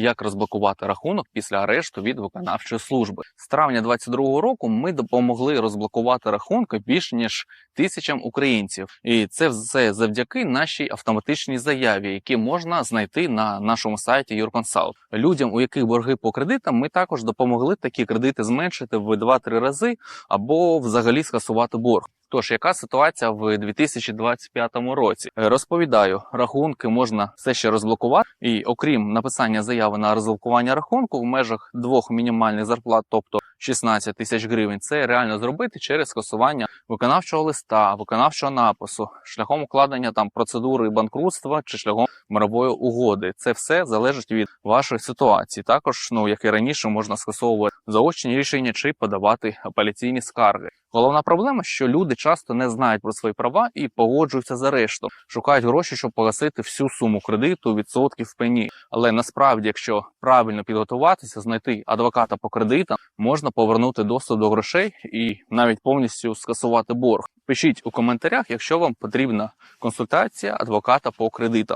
як розблокувати рахунок після арешту від виконавчої служби. З травня 2022 року ми допомогли розблокувати рахунки більш ніж тисячам українців, і це все завдяки нашій автоматичній заяві, які можна знайти на нашому сайті Юрконсалт. Людям, у яких борги по кредитам, ми також допомогли такі кредити зменшити в 2-3 рази або взагалі скасувати борг. Тож, яка ситуація в 2025 році? Е, Розповідаю, рахунки можна все ще розблокувати, і окрім написання заяви на розблокування рахунку в межах двох мінімальних зарплат, тобто 16 тисяч гривень, це реально зробити через скасування виконавчого листа, виконавчого напису, шляхом укладення там процедури банкрутства чи шляхом мирової угоди. Це все залежить від вашої ситуації. Також, ну як і раніше, можна скасовувати заочні рішення чи подавати апеляційні скарги. Головна проблема, що люди часто не знають про свої права і погоджуються з арештом, шукають гроші, щоб погасити всю суму кредиту, відсотків пені. Але насправді, якщо правильно підготуватися, знайти адвоката по кредитам, можна повернути доступ до грошей і навіть повністю скасувати борг. Пишіть у коментарях, якщо вам потрібна консультація адвоката по кредитам.